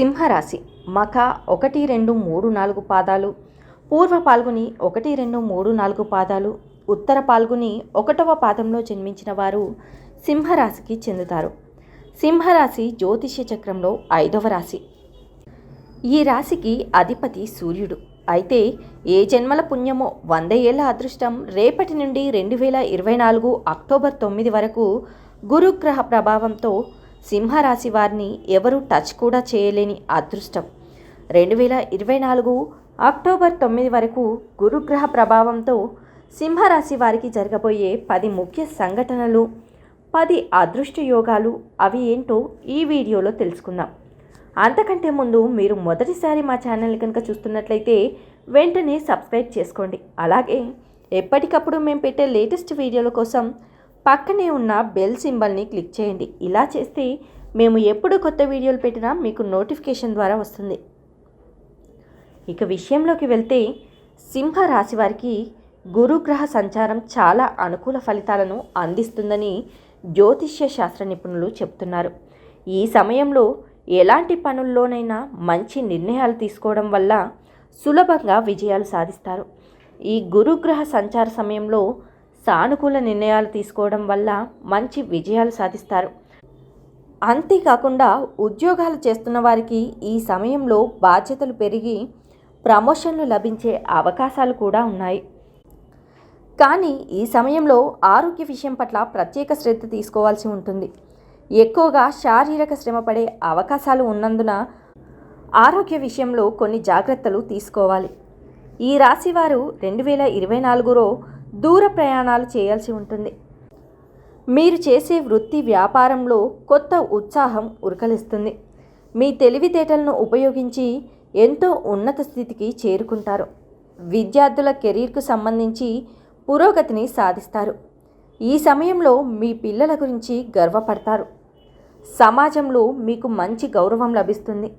సింహరాశి. మఖ ఒకటి రెండు మూడు నాలుగు పాదాలు. పూర్వ పాల్గొని ఒకటి రెండు మూడు నాలుగు పాదాలు. ఉత్తర పాల్గొని ఒకటవ పాదంలో జన్మించిన వారు సింహరాశికి చెందుతారు. సింహరాశి జ్యోతిష్య చక్రంలో ఐదవ రాశి. ఈ రాశికి అధిపతి సూర్యుడు. అయితే ఏ జన్మల పుణ్యమో వంద ఏళ్ళ అదృష్టం రేపటి నుండి రెండు వేల ఇరవై నాలుగు అక్టోబర్ తొమ్మిది వరకు గురుగ్రహ ప్రభావంతో సింహరాశి వారిని ఎవరు టచ్ కూడా చేయలేని అదృష్టం. రెండు వేల ఇరవై నాలుగు అక్టోబర్ తొమ్మిది వరకు గురుగ్రహ ప్రభావంతో సింహరాశి వారికి జరగబోయే పది ముఖ్య సంఘటనలు పది అదృష్ట యోగాలు అవి ఏంటో ఈ వీడియోలో తెలుసుకుందాం. అంతకంటే ముందు మీరు మొదటిసారి మా ఛానల్ని కనుక చూస్తున్నట్లయితే వెంటనే సబ్స్క్రైబ్ చేసుకోండి. అలాగే ఎప్పటికప్పుడు మేము పెట్టే లేటెస్ట్ వీడియోల కోసం పక్కనే ఉన్న బెల్ సింబల్ని క్లిక్ చేయండి. ఇలా చేస్తే మేము ఎప్పుడు కొత్త వీడియోలు పెట్టినా మీకు నోటిఫికేషన్ ద్వారా వస్తుంది. ఇక విషయంలోకి వెళ్తే సింహ రాశి వారికి గురుగ్రహ సంచారం చాలా అనుకూల ఫలితాలను అందిస్తుందని జ్యోతిష్య శాస్త్ర నిపుణులు చెప్తున్నారు. ఈ సమయంలో ఎలాంటి పనుల్లోనైనా మంచి నిర్ణయాలు తీసుకోవడం వల్ల సులభంగా విజయాలు సాధిస్తారు. ఈ గురుగ్రహ సంచార సమయంలో సానుకూల నిర్ణయాలు తీసుకోవడం వల్ల మంచి విజయాలు సాధిస్తారు. అంతేకాకుండా ఉద్యోగాలు చేస్తున్న వారికి ఈ సమయంలో బాధ్యతలు పెరిగి ప్రమోషన్లు లభించే అవకాశాలు కూడా ఉన్నాయి. కానీ ఈ సమయంలో ఆరోగ్య విషయం పట్ల ప్రత్యేక శ్రద్ధ తీసుకోవాల్సి ఉంటుంది. ఎక్కువగా శారీరక శ్రమ పడే అవకాశాలు ఉన్నందున ఆరోగ్య విషయంలో కొన్ని జాగ్రత్తలు తీసుకోవాలి. ఈ రాశివారు రెండు వేల ఇరవై నాలుగులో దూర ప్రయాణాలు చేయాల్సి ఉంటుంది. మీరు చేసే వృత్తి వ్యాపారంలో కొత్త ఉత్సాహం ఉరకలిస్తుంది. మీ తెలివితేటలను ఉపయోగించి ఎంతో ఉన్నత స్థితికి చేరుకుంటారు. విద్యార్థుల కెరీర్కు సంబంధించి పురోగతిని సాధిస్తారు. ఈ సమయంలో మీ పిల్లల గురించి గర్వపడతారు. సమాజంలో మీకు మంచి గౌరవం లభిస్తుంది.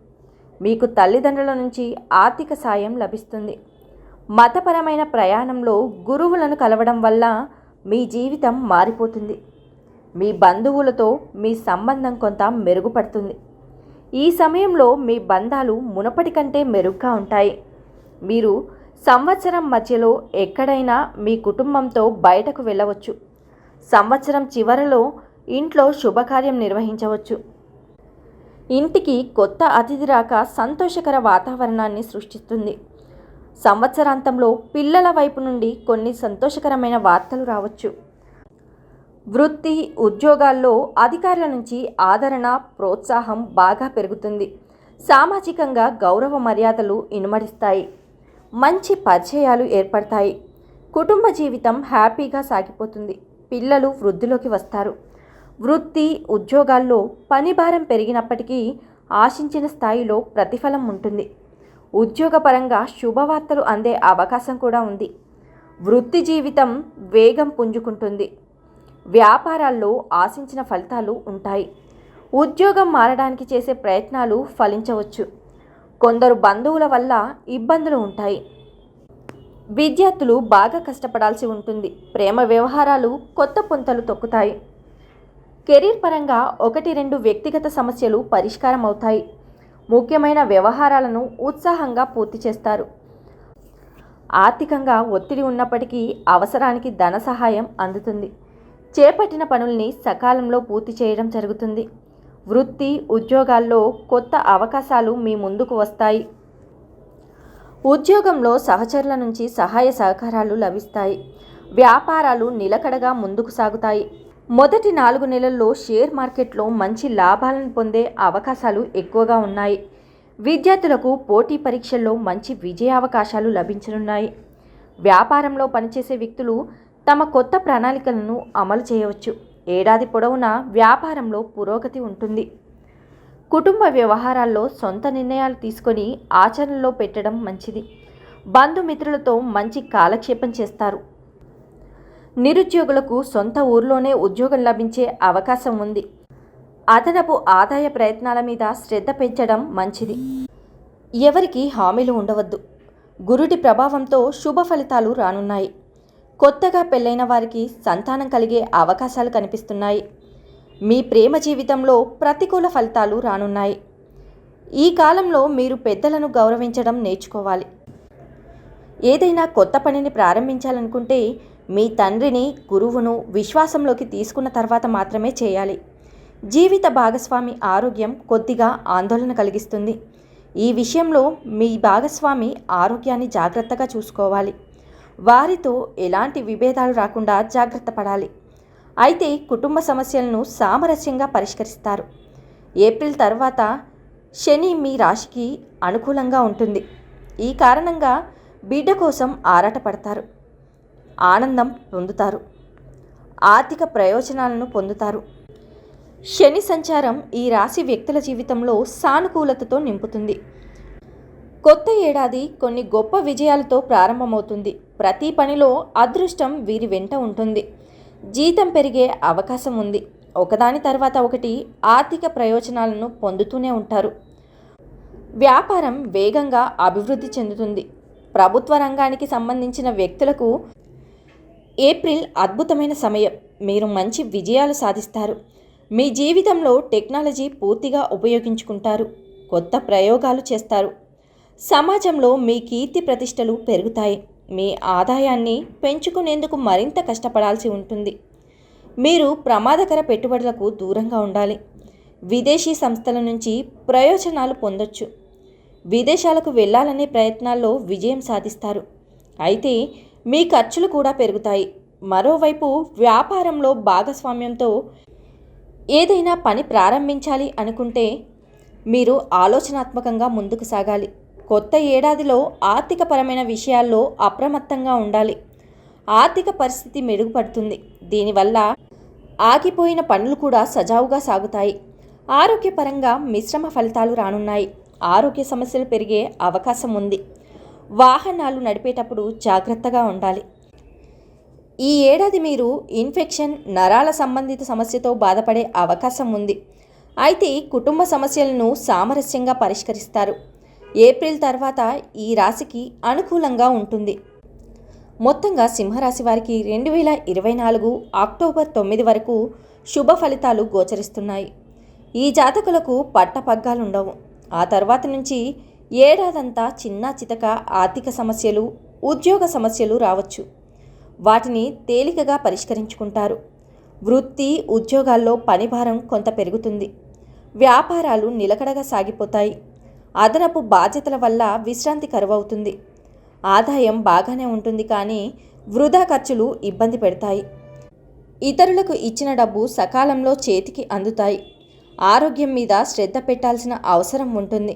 మీకు తల్లిదండ్రుల నుంచి ఆర్థిక సాయం లభిస్తుంది. మతపరమైన ప్రయాణంలో గురువులను కలవడం వల్ల మీ జీవితం మారిపోతుంది. మీ బంధువులతో మీ సంబంధం కొంత మెరుగుపడుతుంది. ఈ సమయంలో మీ బంధాలు మునపటి కంటే మెరుగ్గా ఉంటాయి. మీరు సంవత్సరం మధ్యలో ఎక్కడైనా మీ కుటుంబంతో బయటకు వెళ్ళవచ్చు. సంవత్సరం చివరలో ఇంట్లో శుభకార్యం నిర్వహించవచ్చు. ఇంటికి కొత్త అతిథి రాక సంతోషకర వాతావరణాన్ని సృష్టిస్తుంది. సంవత్సరాంతంలో పిల్లల వైపు నుండి కొన్ని సంతోషకరమైన వార్తలు రావచ్చు. వృత్తి ఉద్యోగాల్లో అధికారుల నుంచి ఆదరణ ప్రోత్సాహం బాగా పెరుగుతుంది. సామాజికంగా గౌరవ మర్యాదలు ఇనుమడిస్తాయి. మంచి పరిచయాలు ఏర్పడతాయి. కుటుంబ జీవితం హ్యాపీగా సాగిపోతుంది. పిల్లలు వృద్ధిలోకి వస్తారు. వృత్తి ఉద్యోగాల్లో పని భారం పెరిగినప్పటికీ ఆశించిన స్థాయిలో ప్రతిఫలం ఉంటుంది. ఉద్యోగపరంగా శుభవార్తలు అందే అవకాశం కూడా ఉంది. వృత్తి జీవితం వేగం పుంజుకుంటుంది. వ్యాపారాల్లో ఆశించిన ఫలితాలు ఉంటాయి. ఉద్యోగం మారడానికి చేసే ప్రయత్నాలు ఫలించవచ్చు. కొందరు బంధువుల వల్ల ఇబ్బందులు ఉంటాయి. విద్యార్థులు బాగా కష్టపడాల్సి ఉంటుంది. ప్రేమ వ్యవహారాలు కొత్త పుంతలు తొక్కుతాయి. కెరీర్ పరంగా ఒకటి రెండు వ్యక్తిగత సమస్యలు పరిష్కారం అవుతాయి ముఖ్యమైన వ్యవహారాలను ఉత్సాహంగా పూర్తి చేస్తారు. ఆర్థికంగా ఒత్తిడి ఉన్నప్పటికీ అవసరానికి ధన సహాయం అందుతుంది. చేపట్టిన పనుల్ని సకాలంలో పూర్తి చేయడం జరుగుతుంది. వృత్తి ఉద్యోగాల్లో కొత్త అవకాశాలు మీ ముందుకు వస్తాయి. ఉద్యోగంలో సహచరుల నుంచి సహాయ సహకారాలు లభిస్తాయి. వ్యాపారాలు నిలకడగా ముందుకు సాగుతాయి. మొదటి నాలుగు నెలల్లో షేర్ మార్కెట్లో మంచి లాభాలను పొందే అవకాశాలు ఎక్కువగా ఉన్నాయి. విద్యార్థులకు పోటీ పరీక్షల్లో మంచి విజయావకాశాలు లభించనున్నాయి. వ్యాపారంలో పనిచేసే వ్యక్తులు తమ కొత్త ప్రణాళికలను అమలు చేయవచ్చు. ఏడాది పొడవునా వ్యాపారంలో పురోగతి ఉంటుంది. కుటుంబ వ్యవహారాల్లో సొంత నిర్ణయాలు తీసుకొని ఆచరణలో పెట్టడం మంచిది. బంధుమిత్రులతో మంచి కాలక్షేపం చేస్తారు. నిరుద్యోగులకు సొంత ఊర్లోనే ఉద్యోగం లభించే అవకాశం ఉంది. అదనపు ఆదాయ ప్రయత్నాల మీద శ్రద్ధ పెంచడం మంచిది. ఎవరికి హామీలు ఉండవద్దు. గురుడి ప్రభావంతో శుభ ఫలితాలు రానున్నాయి. కొత్తగా పెళ్ళైన వారికి సంతానం కలిగే అవకాశాలు కనిపిస్తున్నాయి. మీ ప్రేమ జీవితంలో ప్రతికూల ఫలితాలు రానున్నాయి. ఈ కాలంలో మీరు పెద్దలను గౌరవించడం నేర్చుకోవాలి. ఏదైనా కొత్త పనిని ప్రారంభించాలనుకుంటే మీ తండ్రిని గురువును విశ్వాసంలోకి తీసుకున్న తర్వాత మాత్రమే చేయాలి. జీవిత భాగస్వామి ఆరోగ్యం కొద్దిగా ఆందోళన కలిగిస్తుంది. ఈ విషయంలో మీ భాగస్వామి ఆరోగ్యాన్ని జాగ్రత్తగా చూసుకోవాలి. వారితో ఎలాంటి విభేదాలు రాకుండా జాగ్రత్త పడాలి. అయితే కుటుంబ సమస్యలను సామరస్యంగా పరిష్కరిస్తారు. ఏప్రిల్ తర్వాత శని మీ రాశికి అనుకూలంగా ఉంటుంది. ఈ కారణంగా బిడ్డ కోసం ఆరాటపడతారు. ఆనందం పొందుతారు. ఆర్థిక ప్రయోజనాలను పొందుతారు. శని సంచారం ఈ రాశి వ్యక్తుల జీవితంలో సానుకూలతతో నింపుతుంది. కొత్త ఏడాది కొన్ని గొప్ప విజయాలతో ప్రారంభమవుతుంది. ప్రతి పనిలో అదృష్టం వీరి వెంట ఉంటుంది. జీతం పెరిగే అవకాశం ఉంది. ఒకదాని తర్వాత ఒకటి ఆర్థిక ప్రయోజనాలను పొందుతూనే ఉంటారు. వ్యాపారం వేగంగా అభివృద్ధి చెందుతుంది. ప్రభుత్వ రంగానికి సంబంధించిన వ్యక్తులకు ఏప్రిల్ అద్భుతమైన సమయం. మీరు మంచి విజయాలు సాధిస్తారు. మీ జీవితంలో టెక్నాలజీ పూర్తిగా ఉపయోగించుకుంటారు. కొత్త ప్రయోగాలు చేస్తారు. సమాజంలో మీ కీర్తి ప్రతిష్టలు పెరుగుతాయి. మీ ఆదాయాన్ని పెంచుకునేందుకు మరింత కష్టపడాల్సి ఉంటుంది. మీరు ప్రమాదకర పెట్టుబడులకు దూరంగా ఉండాలి. విదేశీ సంస్థల నుంచి ప్రయోజనాలు పొందొచ్చు. విదేశాలకు వెళ్ళాలనే ప్రయత్నాల్లో విజయం సాధిస్తారు. అయితే మీ ఖర్చులు కూడా పెరుగుతాయి. మరోవైపు వ్యాపారంలో భాగస్వామ్యంతో ఏదైనా పని ప్రారంభించాలి అనుకుంటే మీరు ఆలోచనాత్మకంగా ముందుకు సాగాలి. కొత్త ఏడాదిలో ఆర్థికపరమైన విషయాల్లో అప్రమత్తంగా ఉండాలి. ఆర్థిక పరిస్థితి మెరుగుపడుతుంది. దీనివల్ల ఆగిపోయిన పనులు కూడా సజావుగా సాగుతాయి. ఆరోగ్యపరంగా మిశ్రమ ఫలితాలు రానున్నాయి. ఆరోగ్య సమస్యలు పెరిగే అవకాశం ఉంది. వాహనాలు నడిపేటప్పుడు జాగ్రత్తగా ఉండాలి. ఈ ఏడాది మీరు ఇన్ఫెక్షన్ నరాల సంబంధిత సమస్యతో బాధపడే అవకాశం ఉంది. అయితే కుటుంబ సమస్యలను సామరస్యంగా పరిష్కరిస్తారు. ఏప్రిల్ తర్వాత ఈ రాశికి అనుకూలంగా ఉంటుంది. మొత్తంగా సింహరాశి వారికి రెండు వేల ఇరవై నాలుగు అక్టోబర్ తొమ్మిది వరకు శుభ ఫలితాలు గోచరిస్తున్నాయి. ఈ జాతకులకు పట్టపగ్గాలుండవు. ఆ తర్వాత నుంచి ఏడాదంతా చిన్న చితక ఆర్థిక సమస్యలు ఉద్యోగ సమస్యలు రావచ్చు. వాటిని తేలికగా పరిష్కరించుకుంటారు. వృత్తి ఉద్యోగాల్లో పనిభారం కొంత పెరుగుతుంది. వ్యాపారాలు నిలకడగా సాగిపోతాయి. అదనపు బాధ్యతల వల్ల విశ్రాంతి కరువవుతుంది. ఆదాయం బాగానే ఉంటుంది కానీ వృధా ఖర్చులు ఇబ్బంది పెడతాయి. ఇతరులకు ఇచ్చిన డబ్బు సకాలంలో చేతికి అందుతాయి. ఆరోగ్యం మీద శ్రద్ధ పెట్టాల్సిన అవసరం ఉంటుంది.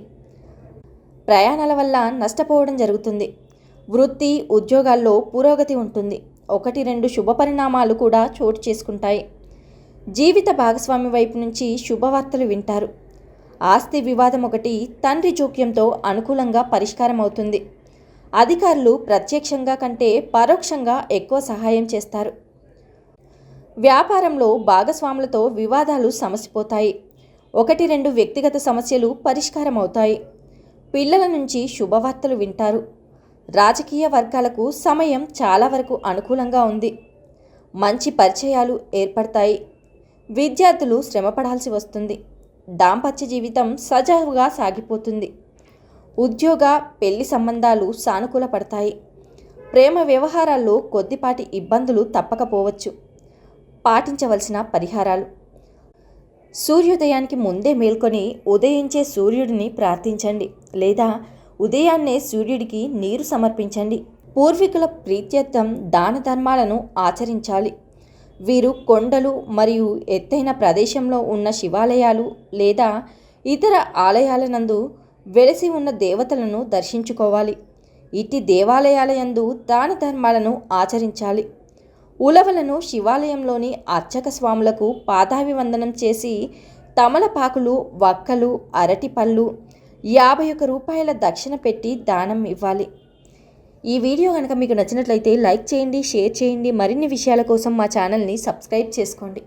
ప్రయాణాల వల్ల నష్టపోవడం జరుగుతుంది. వృత్తి ఉద్యోగాల్లో పురోగతి ఉంటుంది. ఒకటి రెండు శుభ పరిణామాలు కూడా చోటు చేసుకుంటాయి. జీవిత భాగస్వామి వైపు నుంచి శుభవార్తలు వింటారు. ఆస్తి వివాదం ఒకటి తండ్రి జోక్యంతో అనుకూలంగా పరిష్కారం అవుతుంది అధికారులు ప్రత్యక్షంగా కంటే పరోక్షంగా ఎక్కువ సహాయం చేస్తారు. వ్యాపారంలో భాగస్వాములతో వివాదాలు సమసిపోతాయి. ఒకటి రెండు వ్యక్తిగత సమస్యలు పరిష్కారం అవుతాయి పిల్లల నుంచి శుభవార్తలు వింటారు. రాజకీయ వర్గాలకు సమయం చాలా వరకు అనుకూలంగా ఉంది. మంచి పరిచయాలు ఏర్పడతాయి. విద్యార్థులు శ్రమపడాల్సి వస్తుంది. దాంపత్య జీవితం సజావుగా సాగిపోతుంది. ఉద్యోగ పెళ్ళి సంబంధాలు సానుకూల పడతాయి. ప్రేమ వ్యవహారాల్లో కొద్దిపాటి ఇబ్బందులు తప్పకపోవచ్చు. పాటించవలసిన పరిహారాలు. సూర్యోదయానికి ముందే మేల్కొని ఉదయించే సూర్యుడిని ప్రార్థించండి లేదా ఉదయాన్నే సూర్యుడికి నీరు సమర్పించండి. పూర్వీకుల ప్రీత్యర్థం దాన ధర్మాలను ఆచరించాలి. వీరు కొండలు మరియు ఎత్తైన ప్రదేశంలో ఉన్న శివాలయాలు లేదా ఇతర ఆలయాలనందు వెలసి ఉన్న దేవతలను దర్శించుకోవాలి. ఇట్టి దేవాలయాలయందు దాన ధర్మాలను ఆచరించాలి. ఉలవలను శివాలయంలోని అర్చక స్వాములకు పాదాభివందనం చేసి తమలపాకులు వక్కలు అరటి పళ్ళు యాభై ఒక్క రూపాయల దక్షిణ పెట్టి దానం ఇవ్వాలి. ఈ వీడియో కనుక మీకు నచ్చినట్లయితే లైక్ చేయండి షేర్ చేయండి. మరిన్ని విషయాల కోసం మా ఛానల్ని సబ్స్క్రైబ్ చేసుకోండి.